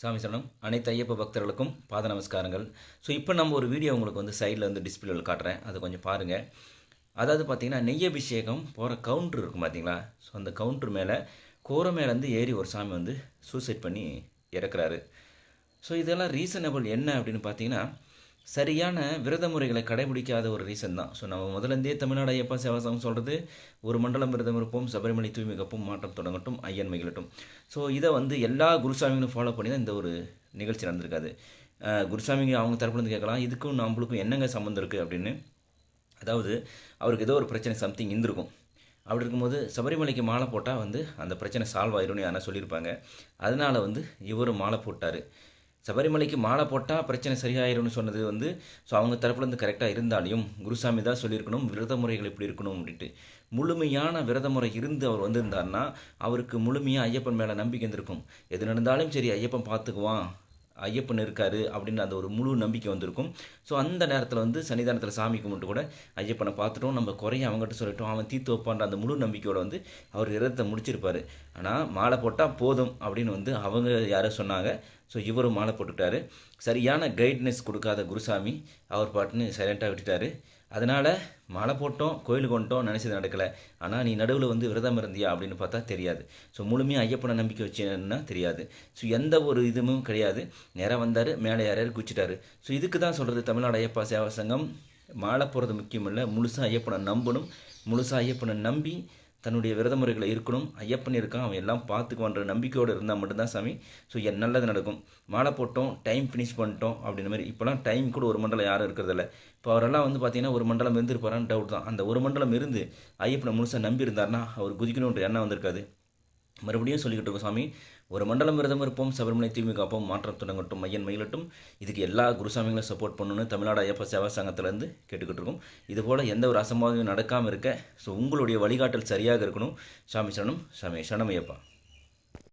சாமி சரணம். அனைத்து ஐயப்ப பக்தர்களுக்கும் பாத நமஸ்காரங்கள். ஸோ இப்போ நம்ம ஒரு வீடியோ உங்களுக்கு வந்து சைடில் வந்து டிஸ்பிளேவில் காட்டுறேன். அதை கொஞ்சம் பாருங்கள் அதாவது பார்த்தீங்கன்னா நெய் அபிஷேகம் போகிற கவுண்ட்ரு இருக்கும் பார்த்தீங்களா ஸோ அந்த கவுண்ட்ரு மேலே கோர மேலேருந்து ஏறி ஒரு சாமி வந்து சூசைட் பண்ணி இறக்குறாரு. ஸோ இதெல்லாம் ரீசனபிள் என்ன அப்படின்னு பார்த்தீங்கன்னா சரியான விரத முறைகளை கடைபிடிக்காத ஒரு ரீசன் தான். ஸோ நம்ம முதலேருந்தே தமிழ்நாடு ஐயப்பா சேவாசம் சொல்கிறது ஒரு மண்டலம் விரதம் இருப்போம் சபரிமலை தூய்மை கப்பும் மாற்றம் தொடங்கட்டும் ஐயன் மகிழட்டும். ஸோ இதை வந்து எல்லா குருசாமிகளும் ஃபாலோ பண்ணி தான் இந்த ஒரு நிகழ்ச்சி நடந்திருக்காது. குருசாமிங்க அவங்க தரப்புலேருந்து கேட்கலாம் இதுக்கும் நம்மளுக்கும் என்னங்க சம்மந்தம் இருக்குது அப்படின்னு. அதாவது அவருக்கு ஏதோ ஒரு பிரச்சனை சம்திங் இருந்திருக்கும். அப்படி இருக்கும்போது சபரிமலைக்கு மாலை போட்டால் வந்து அந்த பிரச்சனை சால்வ் ஆயிரும்னு யாரா சொல்லியிருப்பாங்க. அதனால வந்து இவரும் மாலை போட்டார். சபரிமலைக்கு மாலை போட்டால் பிரச்சனை சரியாயிரும்னு சொன்னது வந்து ஸோ அவங்க தரப்புலேருந்து கரெக்டாக இருந்தாலையும் குருசாமி தான் சொல்லியிருக்கணும் விரத முறைகள் இப்படி இருக்கணும் அப்படின்ட்டு. முழுமையான விரத முறை இருந்து அவர் வந்திருந்தாருன்னா அவருக்கு முழுமையாக ஐயப்பன் மேலே நம்பிக்கை இருந்திருக்கும் எது நடந்தாலும் சரி ஐயப்பன் பார்த்துக்குவான் ஐயப்பன் இருக்காரு அப்படின்னு அந்த ஒரு முழு நம்பிக்கை வந்திருக்கும். ஸோ அந்த நேரத்தில் வந்து சன்னிதானத்தில் சாமி கும்பிட்டு கூட ஐயப்பனை பார்த்துட்டோம் நம்ம குறைய அவங்ககிட்ட சொல்லிட்டோம் அவன் தீர்த்து வைப்பான்ற அந்த முழு நம்பிக்கையோட வந்து அவர் விரதத்தை முடிச்சிருப்பார். ஆனால் மாலை போட்டால் போதும் அப்படின்னு வந்து அவங்க யாரோ சொன்னாங்க. ஸோ இவரும் மாலை போட்டுக்கிட்டாரு. சரியான கைட்னஸ் கொடுக்காத குருசாமி அவர் பாட்டுன்னு சைலண்ட்டாக விட்டுட்டாரு. அதனால் மாலை போட்டோம் கோயிலுக்கு வந்துட்டோம் நினச்சது நடக்கலை. ஆனால் நீ நடுவில் வந்து விரதம் இருந்தியா அப்படின்னு பார்த்தா தெரியாது. ஸோ முழுமையாக ஐயப்பனை நம்பிக்கை வச்சேன்னா தெரியாது. ஸோ எந்த ஒரு இதுவும் கிடையாது. நேராக வந்தார் மேலே யாரையாரு குச்சிட்டாரு ஸோ இதுக்கு தான் சொல்கிறது தமிழ்நாடு ஐயப்பா சேவா சங்கம். மாலை போகிறது முக்கியம் இல்லை முழுசாக ஐயப்பனை நம்பணும். முழுசாக ஐயப்பனை நம்பி தன்னுடைய விரத முறைகளை இருக்கணும் ஐயப்பன் இருக்கான் அவன் எல்லாம் பார்த்துக்குவான்ற நம்பிக்கையோடு இருந்தால் மட்டும்தான் சாமி. ஸோ என் நல்லது நடக்கும். மாலை போட்டோம் டைம் ஃபினிஷ் பண்ணிட்டோம் அப்படின்ற மாதிரி. இப்போலாம் டைம் கூட ஒரு மண்டலம் யாரும் இருக்கிறதில்ல. இப்போ அவரெல்லாம் வந்து பார்த்தீங்கன்னா ஒரு மண்டலம் இருந்திருப்பாரான்னு டவுட் தான். அந்த ஒரு மண்டலம் இருந்து ஐயப்பனை முழுசாக நம்பி இருந்தார்னா அவர் குதிக்கணுன்ற எண்ணம் வந்திருக்காது. மறுபடியும் சொல்லிக்கிட்டு இருக்கோம் சாமி ஒரு மண்டலம் விரதம் இருப்போம் சபரிமலை தீர்வு காப்போம் மாற்றம் தொடங்கட்டும் மையன் மயிலட்டும் இதுக்கு எல்லா குருசாமிகளும் சப்போர்ட் பண்ணணும்னு தமிழ்நாடு ஐயப்ப சேவா சங்கத்திலேருந்து கேட்டுக்கிட்டு இருக்கோம். இது போல் எந்த ஒரு அசம்பாவியம் நடக்காமல் இருக்க ஸோ உங்களுடைய வழிகாட்டல் சரியாக இருக்கணும். சாமி சரணம் சாமி சரணம் ஐயப்பா.